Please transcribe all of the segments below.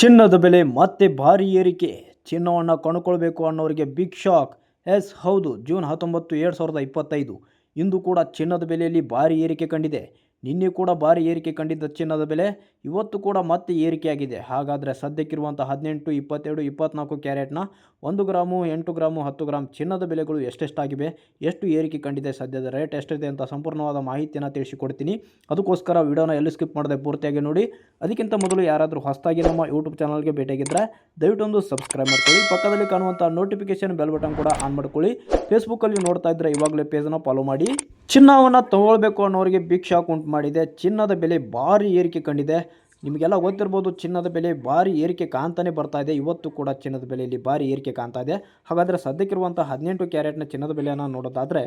ಚಿನ್ನದ ಬೆಲೆ ಮತ್ತೆ ಭಾರಿ ಏರಿಕೆ. ಚಿನ್ನವನ್ನು ಕಣ್ಕೊಳ್ಬೇಕು ಅನ್ನೋರಿಗೆ ಬಿಗ್ ಶಾಕ್ ಎಸ್, ಹೌದು. ಜೂನ್ ಹತ್ತೊಂಬತ್ತು, ಎರಡು ಸಾವಿರದ ಇಪ್ಪತ್ತೈದು. ಇಂದು ಕೂಡ ಚಿನ್ನದ ಬೆಲೆಯಲ್ಲಿ ಭಾರಿ ಏರಿಕೆ ಕಂಡಿದೆ. ನಿನ್ನೆ ಕೂಡ ಭಾರಿ ಏರಿಕೆ ಕಂಡಿದ್ದ ಚಿನ್ನದ ಬೆಲೆ ಇವತ್ತು ಕೂಡ ಮತ್ತೆ ಏರಿಕೆಯಾಗಿದೆ. ಹಾಗಾದರೆ ಸದ್ಯಕ್ಕಿರುವಂಥ ಹದಿನೆಂಟು, ಇಪ್ಪತ್ತೆರಡು, ಇಪ್ಪತ್ನಾಲ್ಕು ಕ್ಯಾರೆಟ್ನ ಒಂದು ಗ್ರಾಮು, ಎಂಟು ಗ್ರಾಮು, ಹತ್ತು ಗ್ರಾಮ್ ಚಿನ್ನದ ಬೆಲೆಗಳು ಎಷ್ಟೆಷ್ಟಾಗಿವೆ, ಎಷ್ಟು ಏರಿಕೆ ಕಂಡಿದೆ, ಸದ್ಯದ ರೇಟ್ ಎಷ್ಟಿದೆ ಅಂತ ಸಂಪೂರ್ಣವಾದ ಮಾಹಿತಿಯನ್ನು ತಿಳಿಸಿಕೊಡ್ತೀನಿ. ಅದಕ್ಕೋಸ್ಕರ ವಿಡಿಯೋನ ಎಲ್ಲಿ ಸ್ಕಿಪ್ ಮಾಡದೆ ಪೂರ್ತಿಯಾಗಿ ನೋಡಿ. ಅದಕ್ಕಿಂತ ಮೊದಲು ಯಾರಾದರೂ ಹೊಸದಾಗಿ ನಮ್ಮ ಯೂಟ್ಯೂಬ್ ಚಾನಲ್ಗೆ ಭೇಟಿಯಾಗಿದ್ದರೆ ದಯವಿಟ್ಟೊಂದು ಸಬ್ಸ್ಕ್ರೈಬ್ ಮಾಡ್ಕೊಳ್ಳಿ. ಪಕ್ಕದಲ್ಲಿ ಕಾಣುವಂಥ ನೋಟಿಫಿಕೇಷನ್ ಬೆಲ್ ಬಟನ್ ಕೂಡ ಆನ್ ಮಾಡ್ಕೊಳ್ಳಿ. ಫೇಸ್ಬುಕ್ಕಲ್ಲಿ ನೋಡ್ತಾ ಇದ್ದರೆ ಇವಾಗಲೇ ಪೇಜನ್ನು ಫಾಲೋ ಮಾಡಿ. ಚಿನ್ನವನ್ನು ತಗೊಳ್ಬೇಕು ಅನ್ನೋರಿಗೆ ಶಾಕ್ ಉಂಟು ಮಾಡಿದೆ. ಚಿನ್ನದ ಬೆಲೆ ಭಾರಿ ಏರಿಕೆ ಕಂಡಿದೆ. ನಿಮಗೆಲ್ಲ ಗೊತ್ತಿರ್ಬೋದು ಚಿನ್ನದ ಬೆಲೆ ಭಾರಿ ಏರಿಕೆ ಕಾಣ್ತಾನೆ ಬರ್ತಾ ಇದೆ. ಇವತ್ತು ಕೂಡ ಚಿನ್ನದ ಬೆಲೆಯಲ್ಲಿ ಭಾರಿ ಏರಿಕೆ ಕಾಣ್ತಾ ಇದೆ. ಹಾಗಾದರೆ ಸದ್ಯಕ್ಕಿರುವಂಥ ಹದಿನೆಂಟು ಕ್ಯಾರೆಟ್ನ ಚಿನ್ನದ ಬೆಲೆಯನ್ನು ನೋಡೋದಾದರೆ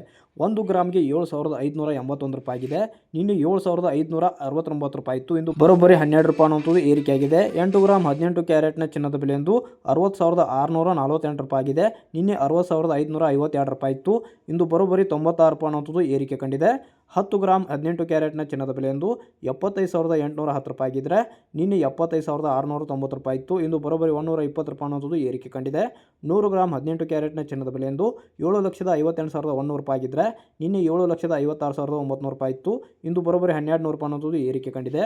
ಒಂದು ಗ್ರಾಮ್ಗೆ ಏಳು ಸಾವಿರದ ಐದುನೂರ ಎಂಬತ್ತೊಂದು ರೂಪಾಯಿ ಆಗಿದೆ ನಿನ್ನೆ ಏಳು ಸಾವಿರದ ಐದುನೂರ ಅರವತ್ತೊಂಬತ್ತು ರೂಪಾಯಿ ಇತ್ತು. ಇಂದು ಬರೋಬ್ಬರಿ ಹನ್ನೆರಡು ರೂಪಾಯಿ ಅನ್ನುವಂಥದ್ದು ಏರಿಕೆಯಾಗಿದೆ. ಎಂಟು ಗ್ರಾಮ್ ಹದಿನೆಂಟು ಕ್ಯಾರೆಟ್ನ ಚಿನ್ನದ ಬೆಲೆ ಎಂದು ಅರವತ್ತು ಸಾವಿರದ ಆರುನೂರ ನಲವತ್ತೆಂಟು ರೂಪಾಯಿ ಆಗಿದೆ ನಿನ್ನೆ ಅರವತ್ತು ಸಾವಿರದ ಐದುನೂರ ಐವತ್ತೆರಡು ರೂಪಾಯಿ ಇತ್ತು. ಇಂದು ಬರೋಬ್ಬರಿ ತೊಂಬತ್ತಾರು ರೂಪಾಯಿ ಅನ್ನೋದು ಏರಿಕೆ ಕಂಡಿದೆ. ಹತ್ತು ಗ್ರಾಮ್ ಹದಿನೆಂಟು ಕ್ಯಾರೆಟ್ನ ಚಿನ್ನದ ಬೆಲೆ ಎಂದು ಎಪ್ಪತ್ತೈದು ಸಾವಿರದ ಎಂಟುನೂರ ಹತ್ತು ರೂಪಾಯಿ ಆಗಿದ್ದರೆ ನಿನ್ನೆ ಎಪ್ಪತ್ತೈದು ಸಾವಿರದ ಆರುನೂರ ತೊಂಬತ್ತು ರೂಪಾಯಿ ಇತ್ತು. ಇಂದು ಬರೋಬ್ಬರಿ ಒಂದೂರ ಇಪ್ಪತ್ತು ರೂಪಾಯಿ ಅನ್ನೋದು ಏರಿಕೆ ಕಂಡಿದೆ. ನೂರು ಗ್ರಾಮ್ ಹದಿನೆಂಟು ಕ್ಯಾರೆಟ್ನ ಚಿನ್ನದ ಬೆಲೆ ಎಂದು ಏಳು ಲಕ್ಷದ ಐವತ್ತೆಂಟು ಸಾವಿರದ ಒಂದೂರು ರೂಪಾಯಿ ಆಗಿದ್ದರೆ ನಿನ್ನೆ ಏಳು ಲಕ್ಷದ ಐವತ್ತಾರು ಸಾವಿರದ ಒಂಬತ್ತು ರೂಪಾಯಿ ಇತ್ತು. ಇಂದು ಬರೋಬ್ಬರಿ ಹನ್ನೆರಡು ನೂರು ರೂಪಾಯಿ ಅನ್ನೋದು ಏರಿಕೆ ಕಂಡಿದೆ.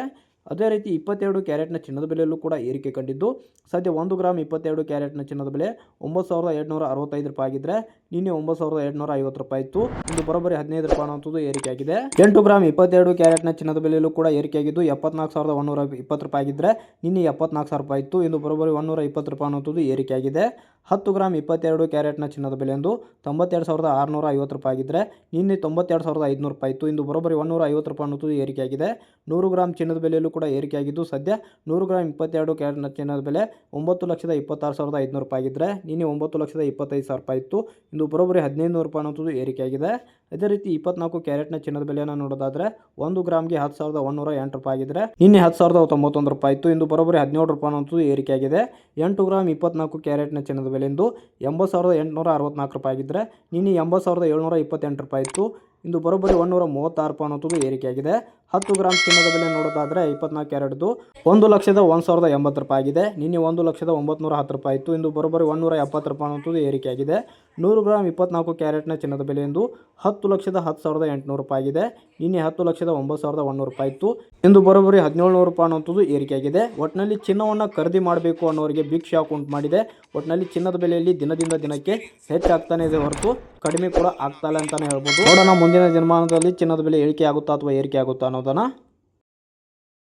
ಅದೇ ರೀತಿ ಇಪ್ಪತ್ತೆರಡು ಕ್ಯಾರೆಟ್ನ ಚಿನ್ನದ ಬೆಲೆಯಲ್ಲೂ ಕೂಡ ಏರಿಕೆ ಕಂಡಿದ್ದು. ಸದ್ಯ ಒಂದು ಗ್ರಾಮ್ ಇಪ್ಪತ್ತೆರಡು ಕ್ಯಾರೆಟ್ನ ಚಿನ್ನದ ಬೆಲೆ ಒಂಬತ್ತು ಸಾವಿರದ ಎಂಟುನೂರ ಅರವತ್ತೈದು ರೂಪಾಯಿ ಆಗಿದ್ದರೆ ನಿನ್ನೆ ಒಂಬತ್ತು ಸಾವಿರದ ಎಂಟುನೂರ ಐವತ್ತು ರೂಪಾಯಿ ಇತ್ತು. ಇಂದು ಬರೋಬ್ಬರಿ ಹದಿನೈದು ರೂಪಾಯಿ ಅನ್ನೋಂಥದ್ದು ಏರಿಕೆಯಾಗಿದೆ ಎಂಟು ಗ್ರಾಮ್ ಇಪ್ಪತ್ತೆರಡು ಕ್ಯಾರೆಟ್ನ ಚಿನ್ನದ ಬೆಲೆಯಲ್ಲೂ ಕೂಡ ಏರಿಕೆಯಾಗಿದ್ದು ಎಪ್ಪತ್ನಾಲ್ಕು ಸಾವಿರದ ಒಂದೂರ ಇಪ್ಪತ್ತು ರೂಪಾಯಿ ಆಗಿದ್ದರೆ ನಿನ್ನೆ ಎಪ್ಪತ್ನಾಲ್ಕು ಸಾವಿರ ರೂಪಾಯಿ ಇತ್ತು. ಇಂದು ಬರೋಬ್ಬರಿ ಒಂದೂರ ಇಪ್ಪತ್ತು ರೂಪಾಯಿ ಅನ್ನೋಂಥದ್ದು ಏರಿಕೆಯಾಗಿದೆ ಹತ್ತು ಗ್ರಾಮ್ ಇಪ್ಪತ್ತೆರಡು ಕ್ಯಾರೆಟ್ನ ಚಿನ್ನದ ಬೆಲೆ ಎಂದು ತೊಂಬತ್ತೆರಡು ಸಾವಿರದ ಆರುನೂರ ಐವತ್ತು ರೂಪಾಯಿ ಆಗಿದ್ದರೆ ನಿನ್ನೆ ತೊಂಬತ್ತೆರಡು ಸಾವಿರದ ಐದುನೂರು ರೂಪಾಯಿ ಇತ್ತು ಇಂದು ಬರೋಬ್ಬರಿ ನೂರ ಐವತ್ತು ರೂಪಾಯಿ ಅನ್ನೋದು ಏರಿಕೆಯಾಗಿದೆ. ನೂರು ಗ್ರಾಮ್ ಚಿನ್ನದ ಬೆಲೆಯಲ್ಲೂ ಕೂಡ ಏರಿಕೆಯಾಗಿದ್ದು ಸದ್ಯ ನೂರು ಗ್ರಾಮ್ ಇಪ್ಪತ್ತೆರಡು ಕ್ಯಾರೆಟ್ನ ಚಿನ್ನದ ಬೆಲೆ ಒಂಬತ್ತು ಲಕ್ಷದ ಇಪ್ಪತ್ತಾರು ಸಾವಿರದ ಐದುನೂರು ರೂಪಾಯಿ ಆಗಿದ್ದರೆ ನಿನ್ನೆ ಒಂಬತ್ತು ಲಕ್ಷದ ಇಪ್ಪತ್ತೈದು ಸಾವಿರ ರೂಪಾಯಿ ಇತ್ತು ಇಂದು ಬರೋಬ್ಬರಿ ಹದಿನೈದು ನೂರು ರೂಪಾಯಿ ಅನ್ನೋದು ಏರಿಕೆಯಾಗಿದೆ. ಅದೇ ರೀತಿ ಇಪ್ಪತ್ನಾಲ್ಕು ಕ್ಯಾರೆಟ್ನ ಚಿನ್ನದ ಬೆಲೆಯನ್ನು ನೋಡೋದಾದ್ರೆ ಒಂದು ಗ್ರಾಮ್ಗೆ ಹತ್ತು ಸಾವಿರದ ಒಂದೂರ ಎಂಟು ರೂಪಾಯಿ ಆಗಿದ್ರೆ ನಿನ್ನೆ ಹತ್ತು ಸಾವಿರದ ತೊಂಬತ್ತೊಂದು ರೂಪಾಯಿ ಇತ್ತು. ಇಂದು ಬರೋಬ್ಬರಿ ಹದಿನೇಳು ರೂಪಾಯಿ ಏರಿಕೆ ಏರಿಕೆಯಾಗಿದೆ ಎಂಟು ಗ್ರಾಮ್ ಇಪ್ಪತ್ನಾಲ್ಕು ಕ್ಯಾರೆಟ್ನ ಚಿನ್ನದ ಬೆಲೆ ಇಂದು ಎಂಬತ್ತು ಸಾವಿರದ ಎಂಟುನೂರ ಅರವತ್ನಾಲ್ಕು ರೂಪಾಯಿ ಆಗಿದ್ರೆ ನಿನ್ನೆ ಎಂಬತ್ತು ಸಾವಿರದ ಏಳ್ನೂರ ಇಪ್ಪತ್ತೆಂಟು ರೂಪಾಯಿ ಇತ್ತು. ಇಂದು ಬರೋಬ್ಬರಿ ಒಂದೂರ ಮೂವತ್ತಾರು ರೂಪಾಯಿ ಅನ್ನೋದು ಏರಿಕೆಯಾಗಿದೆ ಹತ್ತು ಗ್ರಾಮ್ ಚಿನ್ನದ ಬೆಲೆ ನೋಡೋದಾದರೆ ಇಪ್ಪತ್ನಾಲ್ಕು ಕ್ಯಾರೆಟ್ದು ಒಂದು ಲಕ್ಷದ ಒಂದು ಸಾವಿರದ ಎಂಬತ್ತು ರೂಪಾಯಿ ಆಗಿದೆ ನಿನ್ನೆ ಒಂದು ಲಕ್ಷದ ಒಂಬತ್ತು ಹತ್ತು ರೂಪಾಯಿ ಇತ್ತು ಇಂದು ಬರೋಬ್ಬರಿ ಒಂದೂರ ಎಪ್ಪತ್ತು ರೂಪಾಯಿ ಅನ್ನೋದು ಏರಿಕೆಯಾಗಿದೆ. ನೂರು ಗ್ರಾಮ್ ಇಪ್ಪತ್ನಾಲ್ಕು ಕ್ಯಾರೆಟ್ನ ಚಿನ್ನದ ಬೆಲೆ ಎಂದು ಹತ್ತು ಲಕ್ಷದ ಹತ್ತು ಸಾವಿರದ ಎಂಟುನೂರು ರೂಪಾಯಿ ಆಗಿದೆ ನಿನ್ನೆ ಹತ್ತು ಲಕ್ಷದ ಒಂಬತ್ತು ಸಾವಿರದ ಒಂದೂರು ರೂಪಾಯಿ ಇತ್ತು ಇಂದು ಬರೋಬ್ಬರಿ ಹದಿನೇಳು ನೂರು ರೂಪಾಯಿ ಅನ್ನೋಂಥದ್ದು ಏರಿಕೆಯಾಗಿದೆ. ಒಟ್ಟಿನಲ್ಲಿ ಚಿನ್ನವನ್ನು ಖರೀದಿ ಮಾಡಬೇಕು ಅನ್ನೋರಿಗೆ ಬಿಗ್ ಶಾಕ್ ಉಂಟು ಮಾಡಿದೆ. ಒಟ್ಟಿನಲ್ಲಿ ಚಿನ್ನದ ಬೆಲೆಯಲ್ಲಿ ದಿನದಿಂದ ದಿನಕ್ಕೆ ಹೆಚ್ಚಾಗ್ತಾನೆ ಇದೆ ಹೊರತು ಕಡಿಮೆ ಕೂಡ ಆಗ್ತಾ ಇಲ್ಲ ಅಂತಾನೆ ಹೇಳ್ಬೋದು. ನೋಡೋಣ ಮುಂದಿನ ದಿನಮಾನದಲ್ಲಿ ಚಿನ್ನದ ಬೆಲೆ ಇಳಿಕೆ ಆಗುತ್ತಾ ಅಥವಾ ಏರಿಕೆ ಆಗುತ್ತಾ అవుతానా